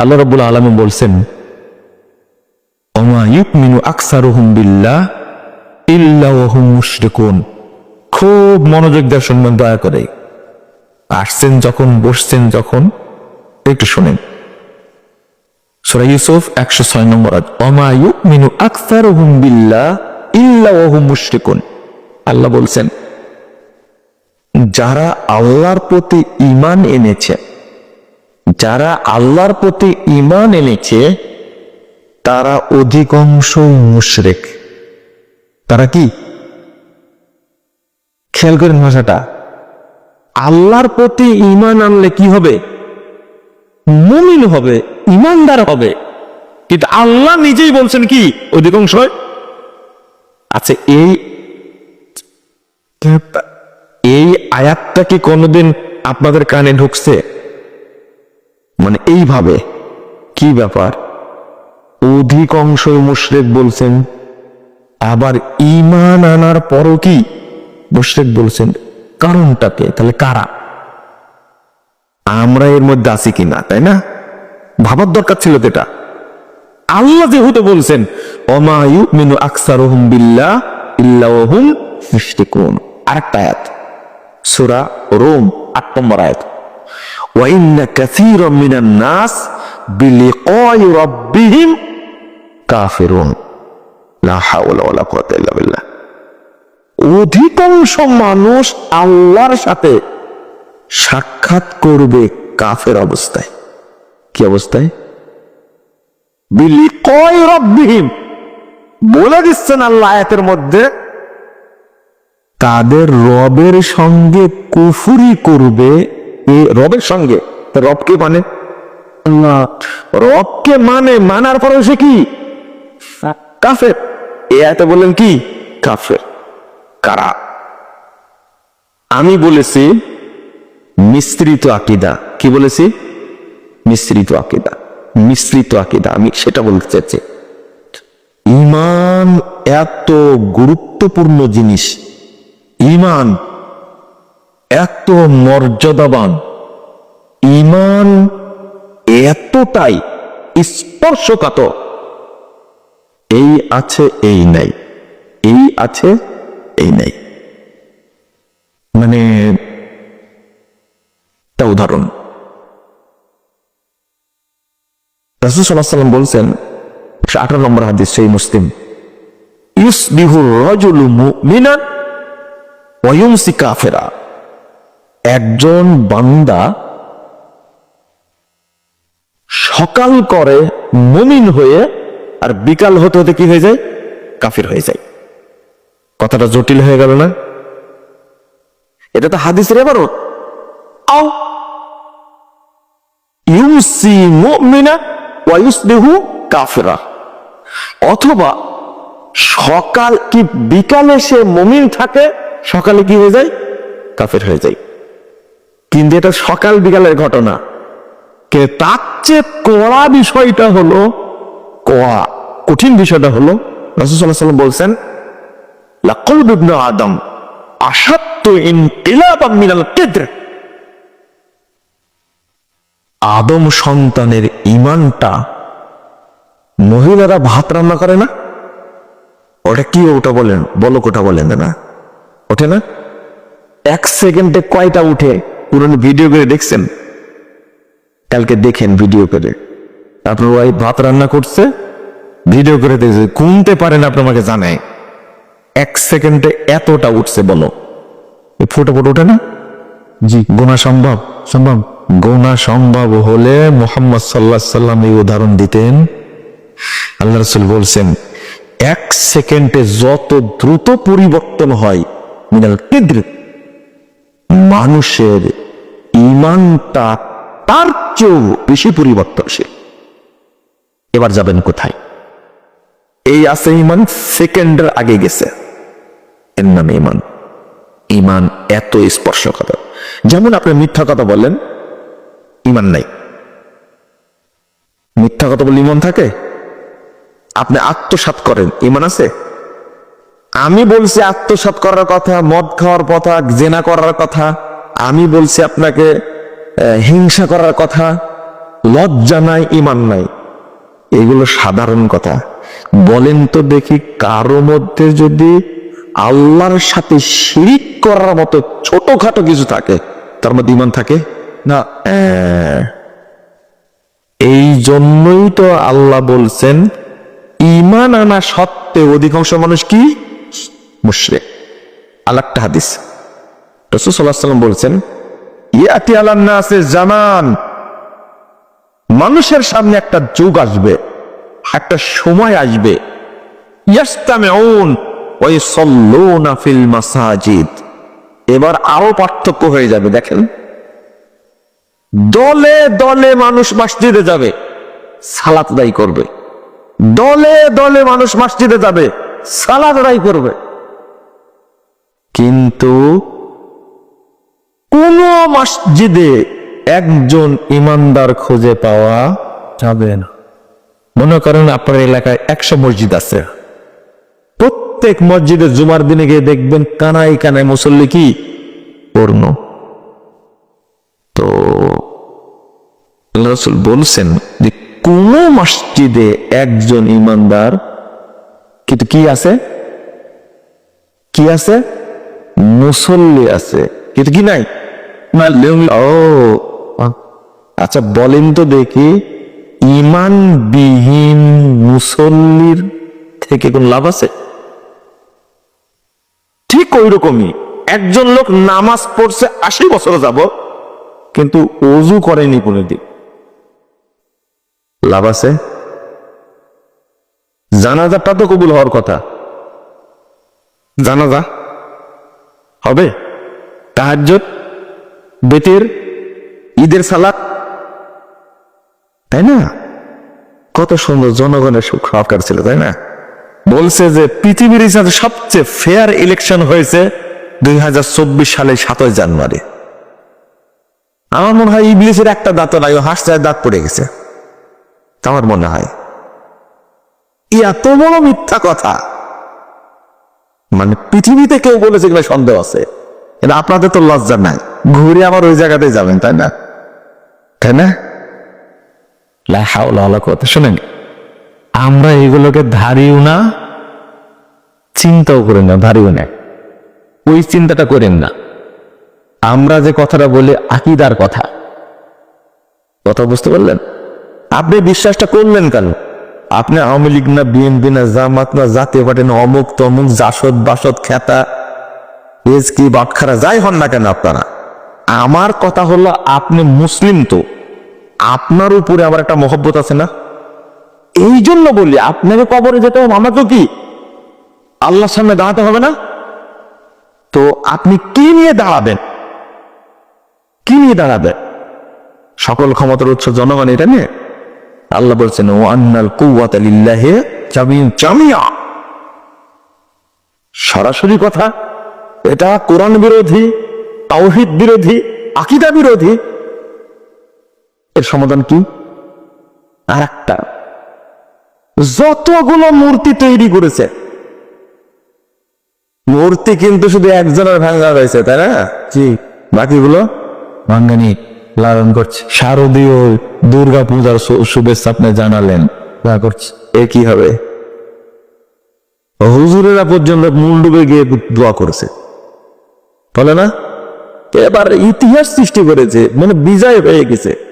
আল্লাহ রব্বুল আলম বলছেন খুব মনোযোগ দিয়ে শুনবেন দয়া করে। আসছেন যখন, বসছেন যখন, একটু শুনেন। সূরা ইউসুফ একশো ছয় নম্বর আয়াত মিনু ইউকমিনু আকসারুহুম বিল্লাহ ইল্লা ওয়াহুম মুশরিকুন। আল্লাহ বলছেন, যারা আল্লাহর প্রতি ঈমান এনেছে যারা আল্লাহর প্রতি ঈমান এনেছে, তারা অধিকাংশই মুশরেক। তারা কি? খেয়াল করেন ভাষাটা। আল্লাহর প্রতি ঈমান আনলে কি হবে? মুমিন হবে ইমানদার হবে। কিন্তু আল্লাহ নিজেই বলছেন কি? অধিকাংশ আচ্ছা এই এই আয়াতটা কি কোনোদিন আপনাদের কানে ঢুকছে? মানে এইভাবে। কি ব্যাপার? অধিকাংশই মুশরেক বলছেন, আবার ইমান আনার পরও কি মুশরেক বলছেন? কারণটাকে তাহলে কারা? আমরা এর মধ্যে আছি কিনা তাই না? ভাবার দরকার ছিল তো এটা আল্লাহ যেহেতু বলছেন অমায়ু মিনু আকসারুহুম বিল্লাহ ইল্লাহুম মুশরিকুন। আরেকটা আয়াত, সূরা রোম, আট নম্বর আয়াত। অধিকাংশ মানুষ আল্লাহর সাথে সাক্ষাৎ করবে কাফের অবস্থায়। কি অবস্থায়? বিলি কয় রব্বিহীন বলে দিচ্ছেন আল্লাহ আয়াতের মধ্যে, তাদের রবের সঙ্গে কুফুরি করবে রবের সঙ্গে? রবকে মানে? রবকে মানে? মানার পরে সে কি? কাফের। এ আয়াতে বললেন কি? কাফের। কারা? আমি বলেছি মিশ্রিত আকিদা। কি বলেছি? মিশ্রিত আকিদা। মিশ্রিত আকিদা। আমি সেটা বলতে চাচ্ছি ইমান এত গুরুত্বপূর্ণ জিনিস। ইমান এত মর্যাদাবান। ইমান এতটাই স্পর্শকাতর। এই আছে, এই নাই। এই আছে, এই নাই। মানে একটা উদাহরণ। রাসুল সাল্লাম বলছেন আঠারো নম্বর হাদিস, সেই মুসলিম ইউসবিহুর রজুলু মুমিনান ওয়ুমসি কাফেরা। একজন বান্দা সকাল করে মুমিন হয়ে আর বিকাল হতে হতে কি হয়ে যায়? কাফির হয়ে যায়। কথাটা জটিল হয়ে গেল না? এটা তো হাদিসের অথবা সকাল কি বিকালে সে মুমিন থাকে, সকালে কি হয়ে যায়? কাফের হয়ে যায়। কিন্তু এটা সকাল বিকালের ঘটনা। কে তার চেয়ে কড়া বিষয়টা হলো, কড়া কঠিন বিষয়টা হলো রাসূলুল্লাহ সাল্লাম বলছেন, লাকুল ইবনে আদম আসাত্তু ইনকিলাবাম মিনাল কিদ্র। আদম সন্তানের ইমানটা মহিলারা ভাত রান্না করে না? ওটা কি ওটা বলেন বলো কোটা বলেন না। ওঠে না? এক সেকেন্ডে কয়টা উঠে? পুরনো ভিডিও করে দেখছেন? কালকে দেখেন ভিডিও করে। আপনার ওয়াইফ ভাত রান্না করছে ভিডিও করে দেখছে গুনতে পারেন আপনি আমাকে জানায়। এক সেকেন্ডে এতটা উঠছে বলো। ফোটো ফোটো ওঠে না? জি। গোনা সম্ভব? সম্ভব। গোনা সম্ভব হলে মোহাম্মদ সাল্লাহ সাল্লাম এই উদাহরণ দিতেন। আল্লাহ রসুল বলছেন এক সেকেন্ডে যত দ্রুত পরিবর্তন হয় মিনাল কেদ্র মানুষের ইমানটা তার চেয়েও বেশি পরিবর্তনশীল। এবার যাবেন কোথায়? এই আছে ইমান, সেকেন্ডের আগে গেছে। এর নামে ইমান। ইমান এত স্পর্শকাতর। যেমন আপনি মিথ্যা কথা বলেন ইমান নাই। মিথ্যা কথা বললে ইমান থাকে? আপনি আত্মসাত করেন, ইমান আছে? আমি বলছি আত্মসাত করার কথা, মদ খাওয়ার কথা, জেনা করার কথা। আমি বলছি আপনাকে হিংসা করার কথা, লজ্জা নাই ইমান নাই। এগুলো সাধারণ কথা। বলেন তো দেখি কারও মধ্যে যদি আল্লাহর সাথে শিরিক করার মতো ছোটখাটো কিছু থাকে, তার মধ্যে ইমান থাকে? না। এই জন্যই তো আল্লাহ বলছেন ইমান আনা সত্ত্বেও অধিকাংশ মানুষ কি? মুশরিক। আলাকটা হাদিস। রসুল সাল্লাহ সাল্লাম বলছেন, ইয়াতি জামান। মানুষের সামনে একটা যুগ আসবে, একটা সময় আসবে। এবার আরও পার্থক্য হয়ে যাবে, দেখেন। দলে দলে মানুষ মসজিদে যাবে, সালাত দায়ী করবে। দলে দলে মানুষ মসজিদে যাবে, সালাত আদায় করবে। কিন্তু কোন মসজিদে একজন ইমানদার খুঁজে পাওয়া যাবে না। মনে করেন আপনার এলাকায় একশো মসজিদ আছে। প্রত্যেক মসজিদে জুমার দিনে গিয়ে দেখবেন কানাই কানাই মুসল্লি কি? পূর্ণ। তো রাসূল বলছেন যে কোন মসজিদে একজন ইমানদার, কিন্তু কি আছে? কি আছে? মুসল্লি আছে। কিন্তু কি নাই? আচ্ছা বলেন তো দেখি, ইমানবিহীন মুসল্লির থেকে কোন লাভ আছে? ঠিক ওই রকমই একজন লোক নামাজ পড়ছে, আশি বছর যাব কিন্তু অজু করেনি কোনো কোনোদিন। লাভ আছে? জানাজাটা তো কবুল হওয়ার কথা। জানাজা হবে? তাহাজ্জুদ? বেতের, ঈদের সালাত তাই না? কত সুন্দর জনগণের সুখ সহকার ছিল, তাই না? বলছে যে পৃথিবীর হিসাবে সবচেয়ে ফেয়ার ইলেকশন হয়েছে দুই হাজার চব্বিশ সালে সাতই জানুয়ারি। আমার মনে হয় ইংলিশের একটা দাঁত নাই, ও হাসতে দাঁত পড়ে গেছে। আমার মনে হয়। এত বড় মিথ্যা কথা। মানে পৃথিবীতে কেউ বলেছে কিনা সন্দেহ আছে। এটা আপনাদের তো লজ্জা নাই। ঘুরে আবার ওই জায়গাতে যাবেন, তাই না? তাই না? কুওয়াতা। শুনেন, আমরা এগুলোকে ধারিও না, চিন্তাও করেন না, ধারিও না। ওই চিন্তাটা করেন না। আমরা যে কথাটা বলি, আকিদার কথা। কথা বুঝতে পারলেন? আপনি বিশ্বাসটা করলেন কেন? আপনি আওয়ামী লীগ না বিএনপি না জামাত না জাতীয় পার্টি না অমুক তমুক জাসদ বাসদ খেতা এজ কি বাটখারা যাই হন না কেন আপনারা? আমার কথা হলো আপনি মুসলিম তো। আপনার উপরে আমার একটা মহব্বত আছে না? এই জন্য বললি আপনাকে কবরে যেতে হবে আমাকে কি? আল্লাহর সামনে দাঁড়াতে হবে না? তো আপনি কি নিয়ে দাঁড়াবেন? কি নিয়ে দাঁড়াবেন? সকল ক্ষমতার উৎস জনগণ এটা নিয়ে? আল্লাহ বলছেন ও আন্নাল জামিন জামিয়া। সরাসরি কথা, এটা কোরআন বিরোধী। তাওহিদ বিরোধী আকিদা বিরোধী এর সমাধান কি? আর একটা যতগুলো মূর্তি তৈরি করেছে মূর্তি কিন্তু শুধু একজনের ভাঙ্গা হয়েছে তাই না? জি। বাকিগুলো? ভাঙ্গানি লালন করছে। শারদীয় দুর্গা পূজার শুভেচ্ছা আপনি জানালেন। যা করছে। এ কি হবে? হুজুরেরা পর্যন্ত মূল ডুবে গিয়ে দোয়া করেছে। বলে না? এবার ইতিহাস সৃষ্টি করেছে মানে বিজয় হয়ে গেছে।